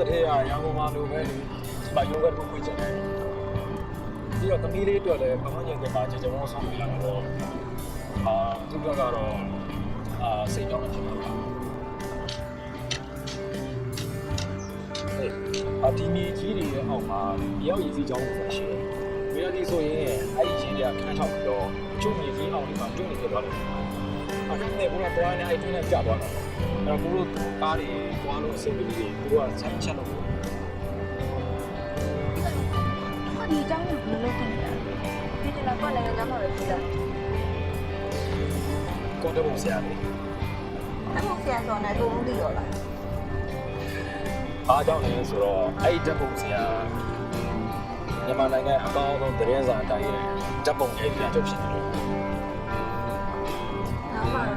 တည်းကရန်ကုန်မှာလိုပဲလေဒီမှာယောဂတစ်ခုဖွင့်ချင်တယ်ပြီးတော့သမီးလေးအတွက်လည်းပမညင်ကမှာကြေကြေမောဆောင်ပြရတော့အာသူကကတော့အာစိတ်ကြောင်းနေဖြစ်မှာပါအဒီမီကြီးတွေရဲ့အောက်မှာမြောက်ရည်စည်းကြောင်းကိုရှိတယ်။မြောက်ရည်ဆိုရင်အဲ့ဒီချင်းတွေကခန်းချောက်ပြီးတော့ကျုံမြေကြီးအောင်ဒီမှာကျုံနေဖြစ်သွားတယ်။ အဲ့ဒီနဲ့ဘုရားတရားနဲ့အဲ့ဒီနဲ့ကြာသွားတာ။အဲ့တော့ဘုရားကားတွေတွားလို့အဆင်ပြေပြီးဘုရားဆိုင်ချက်လို့ဒီအကြောင်းကိုဘယ်လိုလုပ်ခွင့်ရလဲဒီတလားကလည်းငါမှပဲပြီးတာကွန်တက်ပုံဆရာလေးအဲ့လိုဆရာတော်နဲ့ကိုမသိတော့လားအားကြောင့်လဲဆိုတော့အဲ့ဒီဓာတ်ပုံဆရာမြန်မာနိုင်ငံအကောင်းဆုံးသတင်းစာအတိုင်းရဲ့ဓာတ်ပုံရဲ့ပြန်ချုပ်ဖြစ်တယ်လို့ Bye.